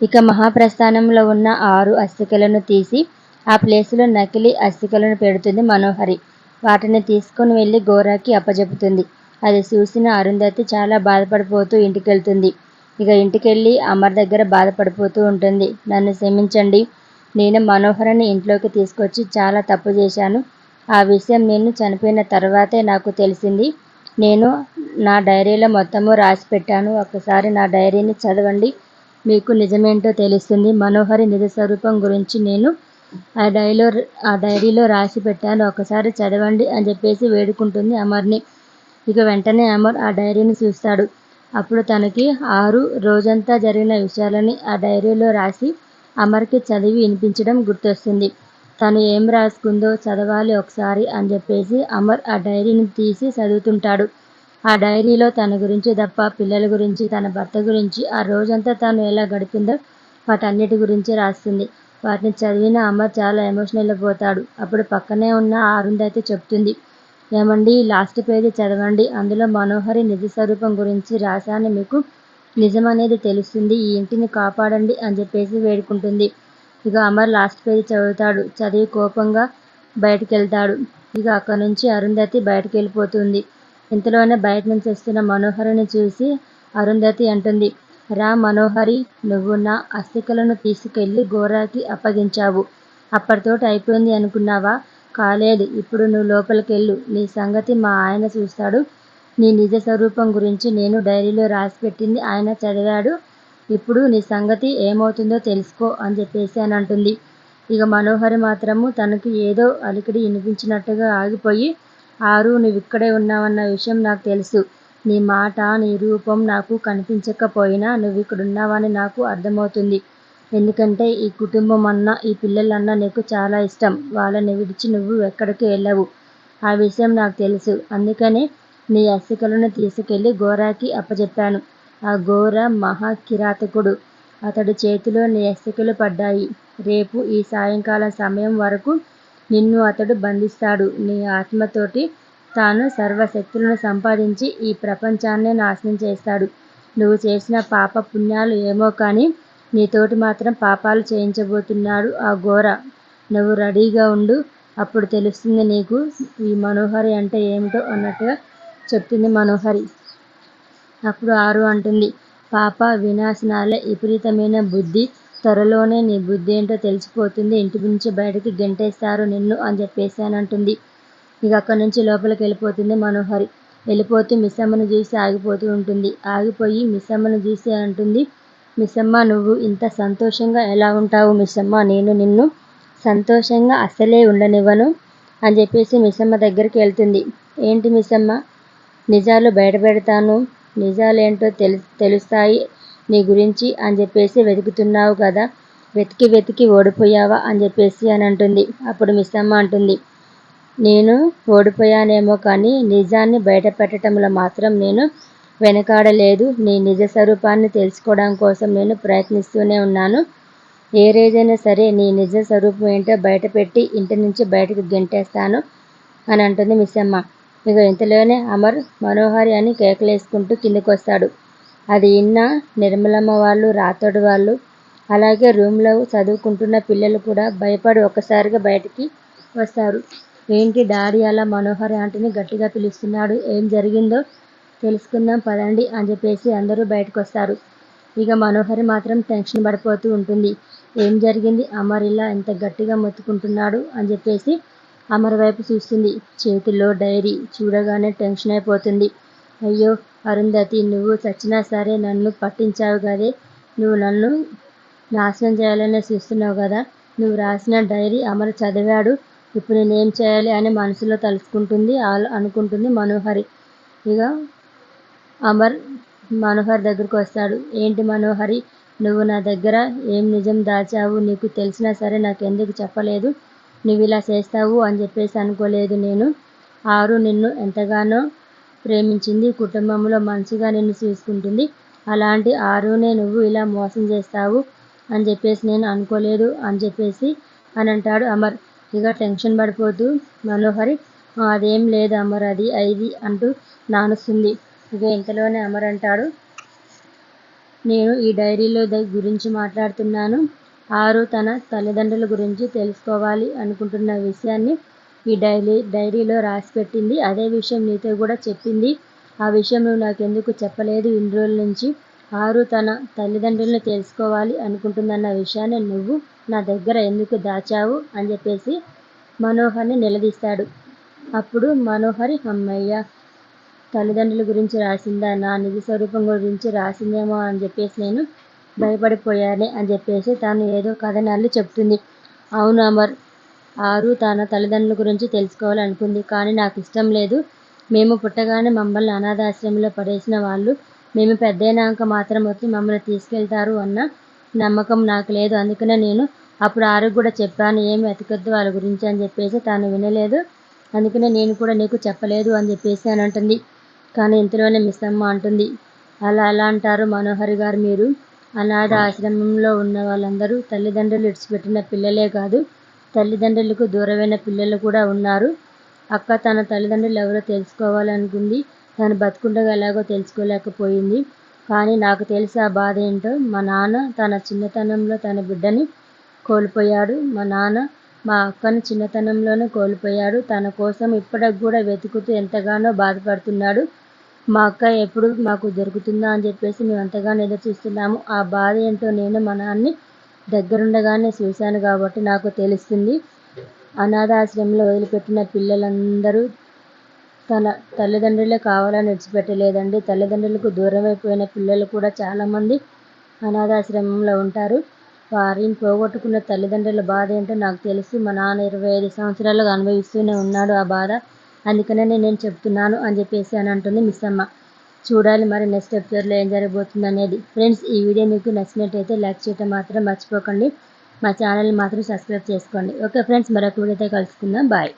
ఇక మహాప్రస్థానంలో ఉన్న ఆరు అస్థికలను తీసి ఆ ప్లేసులో నకిలీ అస్థికలను పెడుతుంది మనోహరి. వాటిని తీసుకుని వెళ్ళి గోరాకి అప్పజెపుతుంది అది చూసిన అరుంధతి చాలా బాధపడిపోతూ ఇంటికెళ్తుంది. ఇక ఇంటికెళ్ళి అమర్ దగ్గర బాధపడిపోతూ ఉంటుంది. నన్ను క్షమించండి. నేను మనోహరని ఇంట్లోకి తీసుకొచ్చి చాలా తప్పు చేశాను. ఆ విషయం నేను చనిపోయిన తర్వాతే నాకు తెలిసింది. నేను నా డైరీలో మొత్తము రాసి పెట్టాను. ఒక్కసారి నా డైరీని చదవండి. మీకు నిజమేంటో తెలుస్తుంది. మనోహరి నిజ స్వరూపం గురించి నేను ఆ డైరీలో ఆ డైరీలో రాసి పెట్టాను. ఒకసారి చదవండి అని చెప్పేసి వేడుకుంటుంది అమర్ని. ఇక వెంటనే అమర్ ఆ డైరీని చూస్తాడు. అప్పుడు తనకి ఆరు రోజంతా జరిగిన విషయాలని ఆ డైరీలో రాసి అమర్కి చదివి వినిపించడం గుర్తొస్తుంది. తను ఏం రాసుకుందో చదవాలి ఒకసారి అని చెప్పేసి అమర్ ఆ డైరీని తీసి చదువుతుంటాడు. ఆ డైరీలో తన గురించి తప్ప పిల్లల గురించి తన భర్త గురించి ఆ రోజంతా తను ఎలా గడిపిందో వాటన్నిటి గురించి రాస్తుంది. వాటిని చదివిన అమర్ చాలా ఎమోషనల్ అయిపోతాడు అప్పుడు పక్కనే ఉన్న అరుంధతి చెప్తుంది ఏమండి లాస్ట్ పేజీ చదవండి. అందులో మనోహరి నిజ స్వరూపం గురించి రాశాను మీకు. నిజం అనేది తెలుస్తుంది. ఈ ఇంటిని కాపాడండి అని చెప్పేసి వేడుకుంటుంది. ఇక అమర్ లాస్ట్ పేజీ చదువుతాడు. చదివి కోపంగా బయటకెళ్తాడు. వెళ్తాడు ఇక అక్కడి నుంచి అరుంధతి బయటకు వెళ్ళిపోతుంది ఇంతలోనే బయట నుంచి వస్తున్న మనోహరిని చూసి అరుంధతి అంటుంది రా మనోహరి నువ్వు నా అస్థికలను తీసుకెళ్ళి గోరాకి అప్పగించావు. అప్పటితోటి అయిపోయింది అనుకున్నావా? కాలేదు ఇప్పుడు నువ్వు లోపలికెళ్ళు. నీ సంగతి మా ఆయన చూస్తాడు. నీ నిజ స్వరూపం గురించి నేను డైరీలో రాసి పెట్టింది ఆయన చదివాడు. ఇప్పుడు నీ సంగతి ఏమవుతుందో తెలుసుకో అని చెప్పేసి అని అంటుంది. ఇక మనోహరి మాత్రము తనకి ఏదో అలికిడి వినిపించినట్టుగా ఆగిపోయి ఆరు నువ్వు ఇక్కడే ఉన్నావన్న విషయం నాకు తెలుసు. నీ మాట నీ రూపం నాకు కనిపించకపోయినా నువ్వు ఇక్కడ ఉన్నావని నాకు అర్థమవుతుంది. ఎందుకంటే ఈ కుటుంబం అన్నా ఈ పిల్లలన్నా నీకు చాలా ఇష్టం. వాళ్ళని విడిచి నువ్వు ఎక్కడికి వెళ్ళవు. ఆ విషయం నాకు తెలుసు. అందుకనే నీ అస్థికలను తీసుకెళ్ళి గోరాకి అప్పచెప్పాను ఆ ఘోర మహాకిరాతకుడు. అతడి చేతిలో నీ అస్థికలు పడ్డాయి. రేపు ఈ సాయంకాలం సమయం వరకు నిన్ను అతడు బంధిస్తాడు. నీ ఆత్మతోటి తాను సర్వశక్తులను సంపాదించి ఈ ప్రపంచాన్నే నాశనం చేస్తాడు. నువ్వు చేసిన పాప పుణ్యాలు ఏమో కానీ నీతోటి మాత్రం పాపాలు చేయించబోతున్నాడు ఆ ఘోర. నువ్వు రెడీగా ఉండు. అప్పుడు తెలుస్తుంది నీకు ఈ మనోహరి అంటే ఏమిటో అన్నట్టుగా చెప్తుంది మనోహరి. అప్పుడు ఆరు అంటుంది. పాప వినాశనాలే విపరీతమైన బుద్ధి. త్వరలోనే నీ బుద్ధి ఏంటో తెలిసిపోతుంది. ఇంటి నుంచి బయటకి గెంటేస్తారు నిన్ను అని చెప్పేసి అని అంటుంది ఇక అక్కడి నుంచి లోపలికి వెళ్ళిపోతుంది మనోహరి. వెళ్ళిపోతూ మిస్సమ్మను చూసి ఆగిపోతూ ఉంటుంది. ఆగిపోయి మిస్సమ్మను చూసి అంటుంది మిస్సమ్మ నువ్వు ఇంత సంతోషంగా ఎలా ఉంటావు మిస్సమ్మ? నేను నిన్ను సంతోషంగా అసలే ఉండనివ్వను అని చెప్పేసి మిస్సమ్మ దగ్గరికి వెళ్తుంది. ఏంటి మిస్సమ్మ? నిజాలు బయటపెడతాను నిజాలేంటో తెలు తెలుస్తాయి. నీ గురించి అని చెప్పేసి వెతుకుతున్నావు కదా. వెతికి వెతికి ఓడిపోయావా అని చెప్పేసి అని అంటుంది. అప్పుడు మిస్సమ్మ అంటుంది నేను ఓడిపోయానేమో కానీ నిజాన్ని బయటపెట్టడంలో మాత్రం నేను వెనకాడలేదు. నీ నిజ స్వరూపాన్ని తెలుసుకోవడం కోసం నేను ప్రయత్నిస్తూనే ఉన్నాను. ఏ రోజైనా సరే నీ నిజ స్వరూపం ఏంటో బయటపెట్టి ఇంటి నుంచి బయటకు గెంటేస్తాను అని అంటుంది మిస్సమ్మ. ఇక ఇంతలోనే అమర్ మనోహరి అని కేకలేసుకుంటూ కిందకు వస్తాడు అది ఇన్న నిర్మలమ్మ వాళ్ళు రాతోడు వాళ్ళు అలాగే రూమ్లో చదువుకుంటున్న పిల్లలు కూడా భయపడి ఒక్కసారిగా బయటికి వస్తారు. ఏంటి డాడీ అలా మనోహర్ ఆంటీని గట్టిగా పిలుస్తున్నాడు? ఏం జరిగిందో తెలుసుకుందాం పదండి అని చెప్పేసి అందరూ బయటకు వస్తారు ఇక మనోహరి మాత్రం టెన్షన్ పడిపోతూ ఉంటుంది. ఏం జరిగింది? అమర్ ఇలా ఎంత గట్టిగా మొత్తుకుంటున్నాడు అని చెప్పేసి అమర్ వైపు చూస్తుంది. చేతిలో డైరీ చూడగానే టెన్షన్ అయిపోతుంది. అయ్యో అరుంధతి నువ్వు చచ్చినా సరే నన్ను పట్టించావు కదే. నువ్వు నన్ను నాశనం చేయాలనే చూస్తున్నావు కదా. నువ్వు రాసిన డైరీ అమర్ చదివాడు. ఇప్పుడు నేనేం చేయాలి అని మనసులో తలుచుకుంటుంది అనుకుంటుంది మనోహరి. ఇక అమర్ మనోహర్ దగ్గరకు వస్తాడు. ఏంటి మనోహరి నువ్వు నా దగ్గర ఏం నిజం దాచావు? నీకు తెలిసినా సరే నాకు ఎందుకు చెప్పలేదు? నువ్వు ఇలా చేస్తావు అని చెప్పేసి అనుకోలేదు నేను. ఆరు నిన్ను ఎంతగానో ప్రేమించింది. కుటుంబంలో మంచిగా నిన్ను చూసుకుంటుంది. అలాంటి ఆరునే నువ్వు ఇలా మోసం చేస్తావు అని చెప్పేసి నేను అనుకోలేదు అని చెప్పేసి అని అంటాడు అమర్. ఇక టెన్షన్ పడిపోతూ మనోహరి అదేం లేదు అమర్ అది అది అంటూ నానుస్తుంది. ఇక ఇంతలోనే అమర్ అంటాడు నేను ఈ డైరీలో గురించి మాట్లాడుతున్నాను. ఆరు తన తల్లిదండ్రుల గురించి తెలుసుకోవాలి అనుకుంటున్న విషయాన్ని ఈ డైరీ డైరీలో రాసి పెట్టింది. అదే విషయం నీతో కూడా చెప్పింది. ఆ విషయం నువ్వు నాకెందుకు చెప్పలేదు? ఇన్ని రోజుల నుంచి ఆరు తన తల్లిదండ్రులను తెలుసుకోవాలి అనుకుంటుందన్న విషయాన్ని నువ్వు నా దగ్గర ఎందుకు దాచావు? అని చెప్పేసి మనోహర్ని నిలదీస్తాడు. అప్పుడు మనోహరి అమ్మయ్య తల్లిదండ్రుల గురించి రాసిందా? నా నిజ స్వరూపం గురించి రాసిందేమో? అని చెప్పేసి నేను భయపడిపోయానే అని చెప్పేసి తను ఏదో కథనాలు చెప్తుంది. అవును అమర్ ఆరు తన తల్లిదండ్రుల గురించి తెలుసుకోవాలనుకుంది. కానీ నాకు ఇష్టం లేదు. మేము పుట్టగానే మమ్మల్ని అనాథాశ్రమంలో పడేసిన వాళ్ళు. మేము పెద్దయినాక మాత్రం వచ్చి మమ్మల్ని తీసుకెళ్తారు అన్న నమ్మకం నాకు లేదు. అందుకనే నేను అప్పుడు ఆరుకు కూడా చెప్పాను ఏమి వెతకొద్దు వాళ్ళ గురించి అని చెప్పేసి తాను వినలేదు. అందుకనే నేను కూడా నీకు చెప్పలేదు అని చెప్పేసి అని అంటుంది. కానీ ఇంతలోనే మిస్ అమ్మ అంటుంది. అలా అలా అంటారు మనోహరి గారు మీరు? అనాథ ఆశ్రమంలో ఉన్న వాళ్ళందరూ తల్లిదండ్రులు ఇడిచిపెట్టిన పిల్లలే కాదు. తల్లిదండ్రులకు దూరమైన పిల్లలు కూడా ఉన్నారు. అక్క తన తల్లిదండ్రులు ఎవరో తెలుసుకోవాలనుకుంది. తను బతుకుండగా ఎలాగో తెలుసుకోలేకపోయింది. కానీ నాకు తెలిసి ఆ బాధ ఏంటో మా నాన్న తన చిన్నతనంలో తన బిడ్డని కోల్పోయాడు. మా నాన్న మా అక్కను చిన్నతనంలోనే కోల్పోయాడు. తన కోసం ఇప్పటికి కూడా వెతుకుతూ ఎంతగానో బాధపడుతున్నాడు. మా అక్క ఎప్పుడు మాకు దొరుకుతుందా అని చెప్పేసి మేము ఎంతగానో ఎదురు చూస్తున్నాము. ఆ బాధ ఏంటో నేను మా నాన్నని దగ్గరుండగానే చూశాను కాబట్టి నాకు తెలుస్తుంది. అనాథాశ్రమంలో వదిలిపెట్టిన పిల్లలందరూ తన తల్లిదండ్రులే కావాలని విడిచిపెట్టలేదండి. తల్లిదండ్రులకు దూరమైపోయిన పిల్లలు కూడా చాలామంది అనాథాశ్రమంలో ఉంటారు. వారిని పోగొట్టుకున్న తల్లిదండ్రుల బాధ ఏంటో నాకు తెలుసు. మా నాన్న ఇరవై ఐదు సంవత్సరాలుగా అనుభవిస్తూనే ఉన్నాడు ఆ బాధ. అందుకనే నేను చెప్తున్నాను అని చెప్పేసి అని అంటుంది మిస్ అమ్మ. చూడాలి మరి నెక్స్ట్ ఎపిసోడ్లో ఏం జరగబోతుంది అనేది. ఫ్రెండ్స్ ఈ వీడియో మీకు నచ్చినట్టయితే లైక్ చేయటం మాత్రం మర్చిపోకండి. మా ఛానల్ని మాత్రం సబ్స్క్రైబ్ చేసుకోండి. ఓకే ఫ్రెండ్స్ మరొక వీడియోతో కలుసుకుందాం. బాయ్